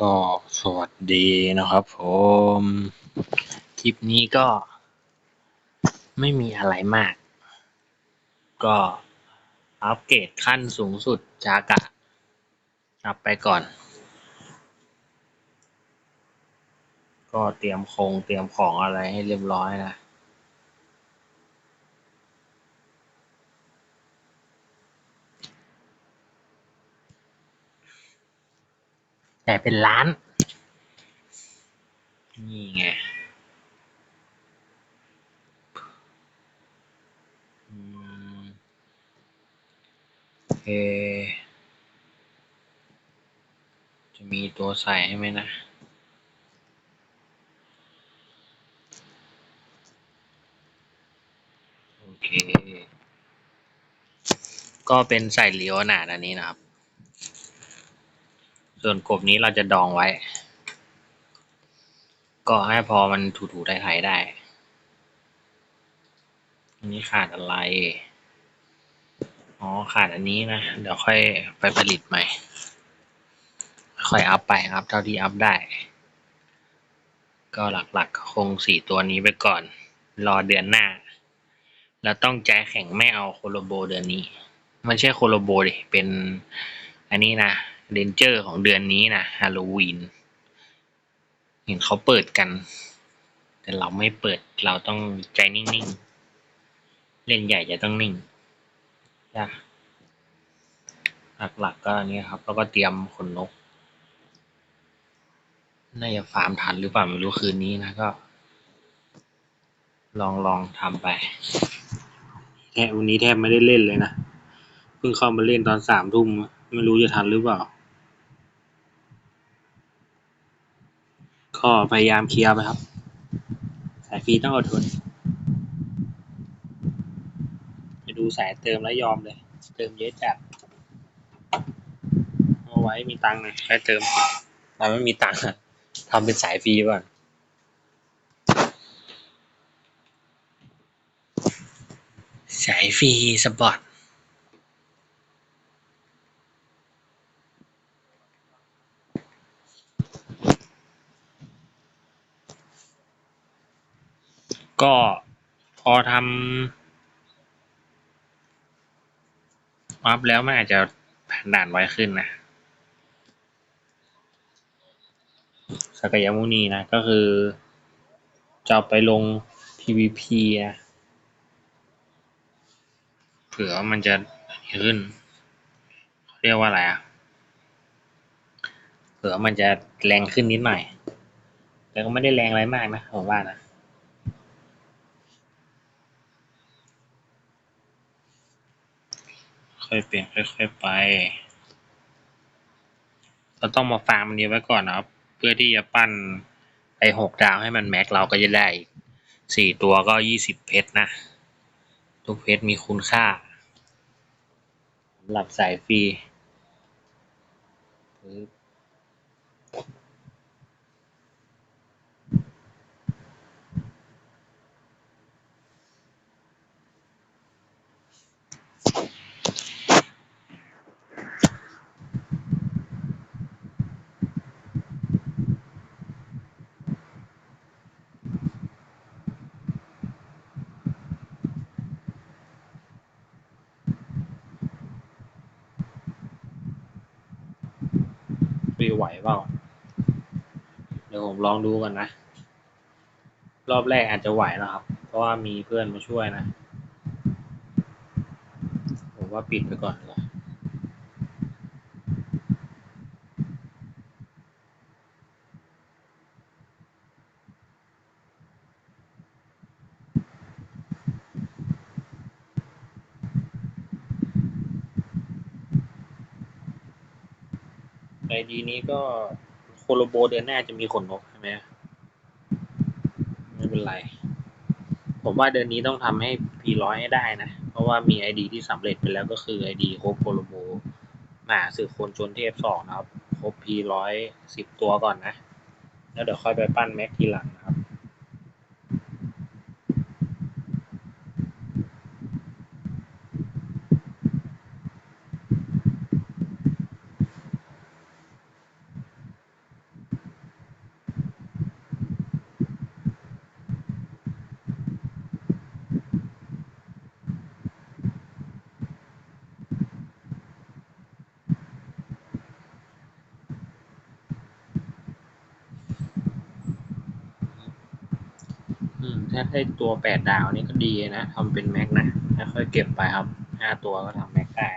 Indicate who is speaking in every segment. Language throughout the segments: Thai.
Speaker 1: ก็สวัสดีนะครับผม คลิปนี้ก็ ไม่มีอะไรมาก ก็อัปเกรดขั้นสูงสุดจากะอัพไปก่อน ก็เตรียมโครงเตรียมของอะไรให้เรียบร้อยนะ แต่เป็นล้าน นี่ไงอืมโอจะมีตัวใส่ให้ไหมนะโอเค ก็เป็นใส่เลียวหนาดอันนี้นะครับ ส่วนกบนี้เราจะดองไว้ ก็ให้พอมันถูๆไถๆได้ อันนี้ขาดอะไร อ๋อ ขาดอันนี้นะ เดี๋ยวค่อยไปผลิตใหม่ ค่อยอัพไปครับ เท่าที่อัพได้ ก็หลักๆ คงสี่ตัวนี้ไปก่อน รอเดือนหน้า แล้วต้องใจแข็งไม่เอาโคโลโบเดือนนี้ มันใช่โคโลโบดิ เป็นอันนี้นะ เรนเจอร์ของเดือนนี้นะฮาโลวีนเห็นเขาเปิดกัน แต่เราไม่เปิดเราต้องใจนิ่งๆ เล่นใหญ่จะต้องนิ่งนะหลักๆก็อันนี้ครับ แล้วก็เตรียมขนนกน่าจะฟาร์มทันหรือเปล่าไม่รู้คืนนี้นะก็ ลองลองทำไปแทบวันนี้แทบไม่ได้เล่นเลยนะ เพิ่งเข้ามาเล่นตอนสามทุ่มไม่รู้จะทันหรือเปล่า ก็พยายามเคลียร์ไปครับ สายฟรีต้องอดทน ไปดูสายเติมแล้วยอมเลย เติมเยอะจัดเอาไว้มีตังค์หน่อยแค่เติมเราไม่มีตังค์อะทำเป็นสายฟรีก่อนสายฟรีสปอร์ต ก็พอทำอัพแล้วมันอาจจะผ่านด่านไวขึ้นนะสกายมุนีนะ ก็คือจะไปลง PVP นะเผื่อมันจะขึ้นเขาเรียกว่าอะไรอะ เผื่อมันจะแรงขึ้นนิดหน่อย แต่ก็ไม่ได้แรงอะไรมากนะผมว่านะ อยๆ เปลี่ยนค่อย ๆ ไป เราต้องมาฟาร์มมันนี้ไว้ก่อนนะครับ เพื่อที่จะปั้นไอหกดาวให้มันแม็กเราก็จะได้สี่ตัวก็ยี่สิบเพชรนะ ทุกเพชรมีคุณค่าสำหรับสายฟรีปึ๊บ ฟรีไหวเปล่า เดี๋ยวผมลองดูก่อนนะ รอบแรกอาจจะไหวนะครับ เพราะว่ามีเพื่อนมาช่วยนะ ผมว่าปิดไปก่อน ไอดีนี้ก็โคโลโบเดือนหน้าจะมีขนนกใช่ไหมไม่เป็นไร ผมว่าเดือนนี้ต้องทำให้ P ร้อยให้ได้นะ เพราะว่ามีไอดีที่สำเร็จไปแล้วก็คือไอดีคโคโลโบหมาสื่อคนจนเทพสองนะครับ ครบ P ร้อยสิบตัวก่อนนะ แล้วเดี๋ยวค่อยไปปั้นแม็กทีหลัง อืม ถ้าได้ตัวแปดดาวนี่ก็ดีนะทำเป็นแม็กนะ ถ้าค่อยเก็บไปครับห้าตัวก็ทำแม็กได้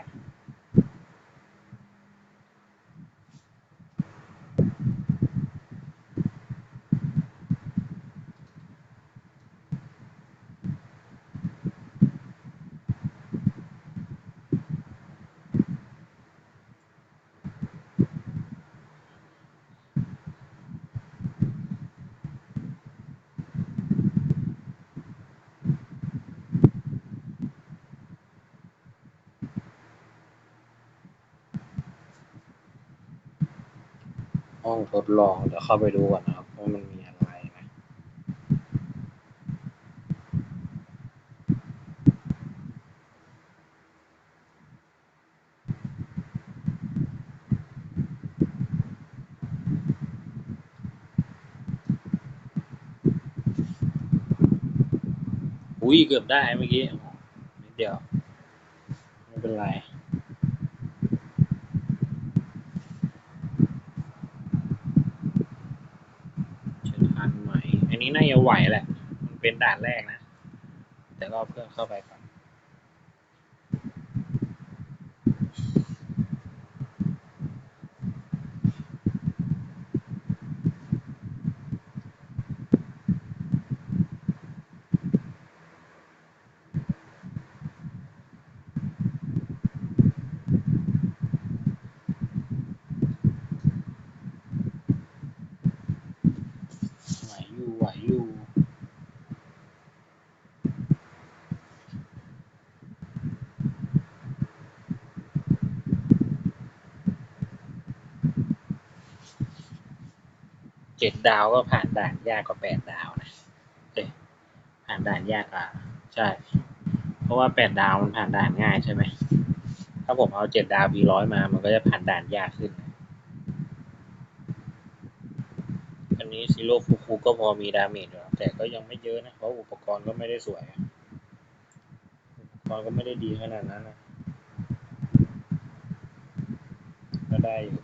Speaker 1: องทดลองเดี๋ยวเข้าไปดูก่อนนะครับว่ามันมีอะไรนะอุ้ยเกือบได้เมื่อกี้นิดเดียวไม่เป็นไร เชิญทันใหม่ อั น่าจะไหวแหละ มันเป็นด่านแรกนะ แต่ก็เอาเพื่อนเข้าไปก่อน ไหวอยู่ไหวอยู่ เจ็ดดาวก็ผ่านด่านยากกว่าแปดดาวนะเอ้ยผ่านด่านยากกว่าใช่ เพราะว่าแปดดาวมันผ่านด่านง่ายใช่ไหมถ้าผมเอาเจ็ดดาวพีร้อยมา มันก็จะผ่านด่านยากขึ้น อันนี้ซีโร่ฟูคูก็พอมีดาเมจอยู่แต่ก็ยังไม่เยอะนะ เพราะอุปกรณ์ก็ไม่ได้สวยอะอุปกรณ์ก็ไม่ได้ดีขนาดนั้นนะ ก็ได้อยู่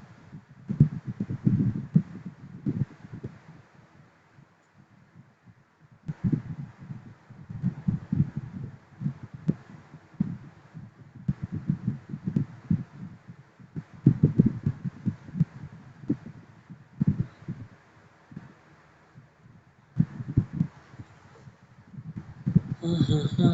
Speaker 1: นี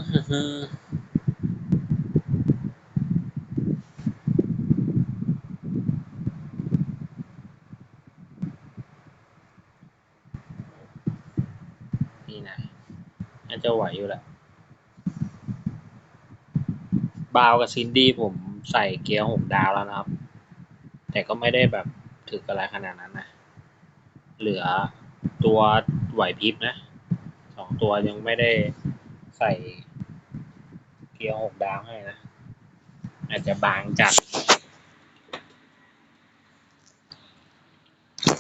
Speaker 1: ่นะน่าจะไหวอยู่แหละบาวกับซินดี้ผมใส่เกียร์หกดาวแล้วนะครับ แต่ก็ไม่ได้แบบถึกอะไรขนาดนั้นนะ เหลือตัวไหวพริบนะสองตัวยังไม่ได้ ใส่เกียร์หกดาวให้นะ อาจจะบางจัด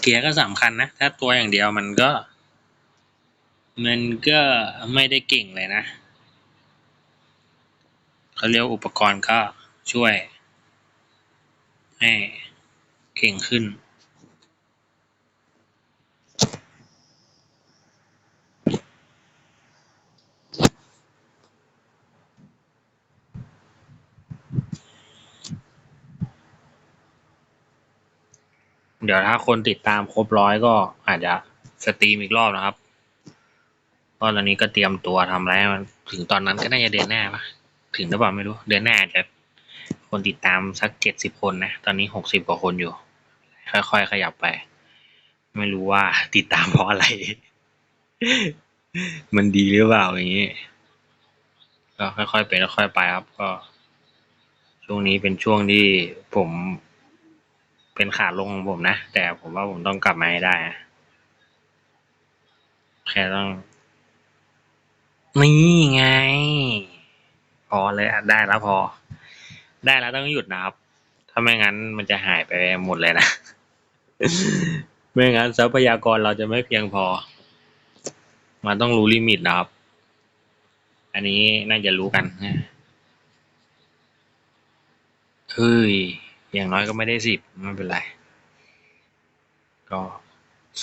Speaker 1: เกียร์ก็สำคัญนะ ถ้าตัวอย่างเดียวมันก็ มันก็ไม่ได้เก่งเลยนะเขาเรียกอุปกรณ์ก็ช่วยให้เก่งขึ้น เดี๋ยวถ้าคนติดตามครบร้อยก็อาจจะสตรีมอีกรอบนะครับเพราะตอนนี้ก็เตรียมตัวทำอะไรให้มันถึงตอนนั้นก็น่าจะเดือนหน้าปะถึงหรือเปล่าไม่รู้ เดือนหน้าอาจจะคนติดตามสักเจ็ดสิบคนนะ ตอนนี้หกสิบกว่าคนอยู่ ค่อยๆขยับไป ไม่รู้ว่าติดตามเพราะอะไร มันดีหรือเปล่าอย่างนี้ ก็ค่อยๆเป็นค่อยๆไปครับ ก็ ช่วงนี้เป็นช่วงที่ผม เป็นขาลงของผมนะ แต่ผมว่าผมต้องกลับมาให้ได้นะแค่ต้อง นี่ไง พอเลยอะได้แล้วพอ ได้แล้วต้องหยุดนะครับ ถ้าไม่งั้นมันจะหายไปหมดเลยนะ ไม่งั้นทรัพยากรเราจะไม่เพียงพอ มันต้องรู้ลิมิตนะครับ อันนี้น่าจะรู้กันเฮ้ย อย่างน้อยก็ไม่ได้สิบไม่เป็นไร ก็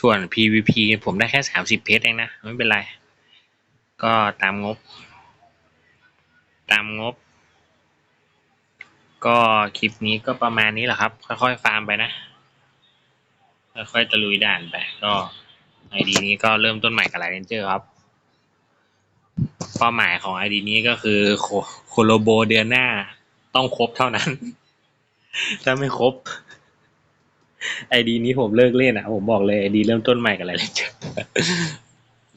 Speaker 1: ส่วน PVP ผมได้แค่สามสิบเพชรเองนะ ไม่เป็นไร ก็ตามงบ ตามงบ ก็คลิปนี้ก็ประมาณนี้แหละครับ ค่อยๆฟาร์มไปนะ ค่อยๆตะลุยด่านไป ก็ไอดีนี้ก็เริ่มต้นใหม่กับไลเรนเจอร์ครับเป้าหมายของไอดีนี้ก็คือโคโคโลโบเดือนหน้าต้องครบเท่านั้น ถ้าไม่ครบไอดีนี้ผมเลิกเล่นอะ ผมบอกเลยไอดีเริ่มต้นใหม่กับไลเรนเจอร์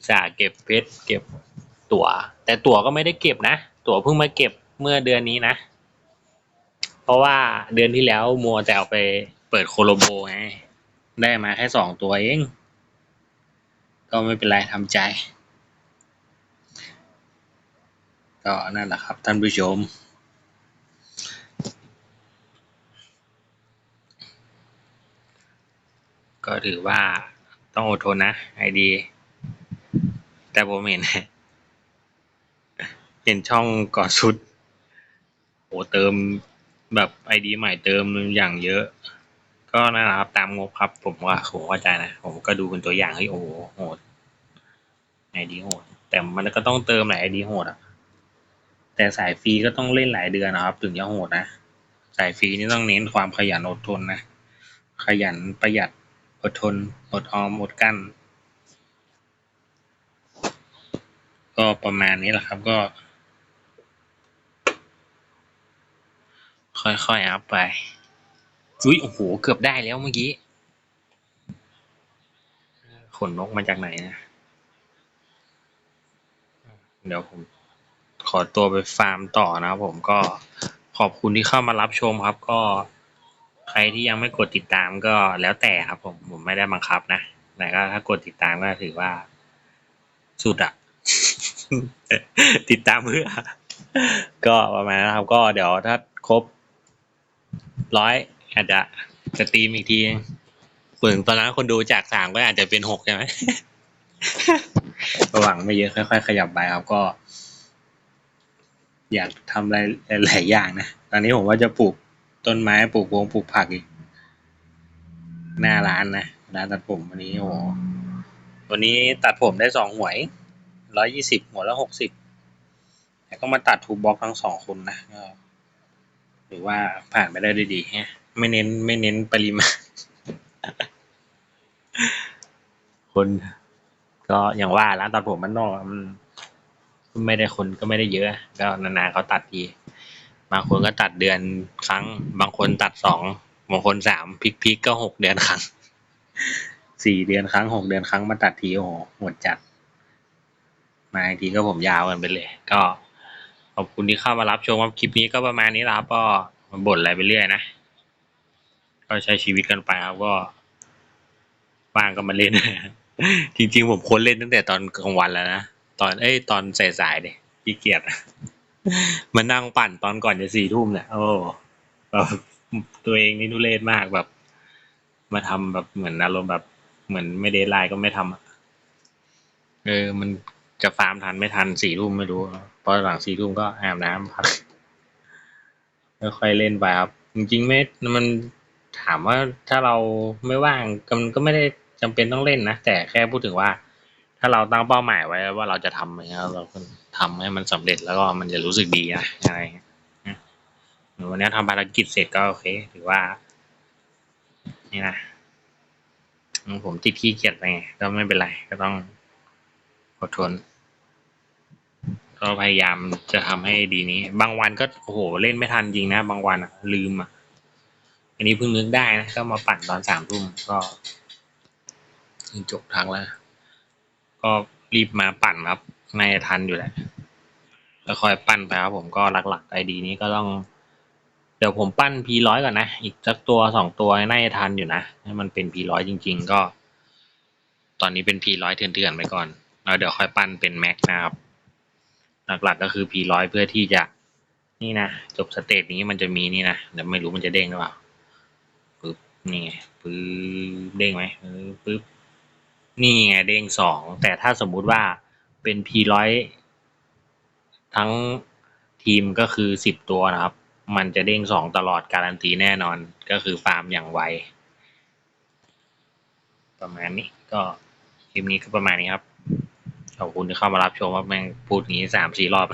Speaker 1: สาเก็บเพชรเก็บตั๋ว แต่ตั๋วก็ไม่ได้เก็บนะ ตั๋วเพิ่งมาเก็บเมื่อเดือนนี้นะ เพราะว่าเดือนที่แล้วมัวแต่เอาไปเปิดโคโลโบไงได้มาแค่สองตัวเอง ก็ไม่เป็นไรทำใจก็นั่นแหละครับท่านผู้ชม ก็ถือว่าต้องอดทนนะไอดี แต่ผมเห็นเห็นช่องก่อชุดโอ้เติมแบบไอดีใหม่เติมอย่างเยอะ ก็นะครับตามงบครับ ผมว่าผมเข้าใจนะ ผมก็ดูเป็นตัวอย่างเฮ้ยโอ้โหโหดไอดีโหด แต่มันก็ต้องเติมหลายไอดีโหดอะแต่สายฟรีก็ต้องเล่นหลายเดือนนะครับ ถึงจะโหดนะ สายฟรีนี่ต้องเน้นความขยันอดทนนะ ขยันประหยัด อดทน อดออม อดกั้น ก็ประมาณนี้แหละครับก็ ค่อยๆอัพไป อุ้ยโอ้โห เกือบได้แล้วเมื่อกี้ ขนนกมาจากไหนนะ เดี๋ยวผมขอตัวไปฟาร์มต่อนะครับผมก็ขอบคุณที่เข้ามารับชมครับก็ ใครที่ยังไม่กดติดตามก็แล้วแต่ครับผมผมไม่ได้บังคับนะแต่ก็ถ้ากดติดตามก็ถือว่า สุดอะติดตามเพื่อ ก็ประมาณนะครับ ก็เดี๋ยวถ้าครบร้อยอาจจะสตรีมอีกทีถึงตอนนั้นคนดูจากสามก็อาจจะเป็นหกใช่ไหมระหวังไม่เยอะค่อยๆขยับไปครับก็ อยากทำอะไรหลายๆอย่างนะ ตอนนี้ผมว่าจะปลูก ต้นไม้ปลูกพงปลูกผักอีก หน้าร้านนะร้านตัดผมวันนี้โอ้โหวันนี้ตัดผมได้สองหวยร้อยยี่สิบหัวละหกสิบแต่ก็มาตัดทูบ็อกทั้งสองคนนะก็หรือว่าผ่านไปได้ด้วยดีฮะไม่เน้นไม่เน้นปริมาณคนก็อย่างว่าร้านตัดผมมันนอกมันไม่ได้คนก็ไม่ได้เยอะ ก็นานๆเขาตัดที บางคนก็ตัดเดือนครั้ง บางคนตัดสองบางคนสามพลิกๆก็หกเดือนครั้งสี่เดือนครั้งหกเดือนครั้งมาตัดทีโอโหหมดจัด มาอีกทีก็ผมยาวกันไปเลย ก็ขอบคุณที่เข้ามารับชมครับคลิปนี้ก็ประมาณนี้และครับก็มาบ่นอะไรไปเรื่อยนะ ก็ใช้ชีวิตกันไปครับก็ว่างก็มาเล่น จริงๆ ผมควรเล่นตั้งแต่ตอนกลางวันแล้วนะ ตอนเอ้ยตอนสายๆเนี่ยขี้เกียจ มานั่งปั่นตอนก่อนจะสี่ทุ่มเนี่ยโอ้แบบตัวเองนี่ทุเรศมากแบบ มาทำแบบเหมือนอารมณ์แบบ เหมือนไม่ได้ไลน์ก็ไม่ทำอะเออ มันจะฟาร์มทันไม่ทันสี่ทุ่มไม่รู้พราะหลังสี่ทุ่มก็อาบน้ำพักค่อยเล่นไปครับ จริงๆไม่มันถามว่าถ้าเราไม่ว่างมันก็ไม่ได้จำเป็นต้องเล่นนะแต่แค่พูดถึงว่า ถ้าเราตั้งเป้าหมายไว้ว่าเราจะทำอย่างเงี้ยเราก็ ทำให้มันสำเร็จแล้วก็มันจะรู้สึกดีนะอะไรอย่างเงี้ยนะวันนี้ทำภารกิจเสร็จก็โอเคถือว่า นี่นะอืมผมติดขี้เกียจไปไงก็ไม่เป็นไร ก็ต้องอดทนก็พยายามจะทำให้ดีนี้ บางวันก็โอ้โหเล่นไม่ทันจริงนะ บางวันอะลืมอะอันนี้เพิ่งนึกได้นะก็มาปั่นตอนสามทุ่มก็จบทางแล้ว ก็รีบมาปั่นครับ ในาจะทันอยู่แหละแล้วคอยปั้นไปครับผมก็หลักๆไอดีนี้ก็ต้อง เดี๋ยวผมปั้น P ร้อยก่อนนะ อีกสักตัวสองตัวน่าจะทันอยู่นะให้มันเป็น P ร้อยจริง ๆ ก็ ตอนนี้เป็น P ร้อยเถื่อนๆไปก่อนแล้วเดี๋ยวค่อยปั้นเป็นแม็กนะครับหลักๆก็คือ P ร้อยเพื่อที่จะนี่นะจบสเตจนี้มันจะมีนี่นะเดี๋ยวไม่รู้มันจะเด้งหรือเปล่าปึ๊บนี่ไงปึ๊บเด้งไหมปึ๊บนี่ไงเด้งสองแต่ถ้าสมมุติว่า เป็น P ร้อยทั้งทีมก็คือสิบตัวนะครับ มันจะเด้งสองตลอดการันตีแน่นอนก็คือฟาร์มอย่างไว ประมาณนี้ก็คลิปนี้ก็ประมาณนี้ครับ ขอบคุณที่เข้ามารับชมว่าแม่งพูดงี้สามสี่รอบ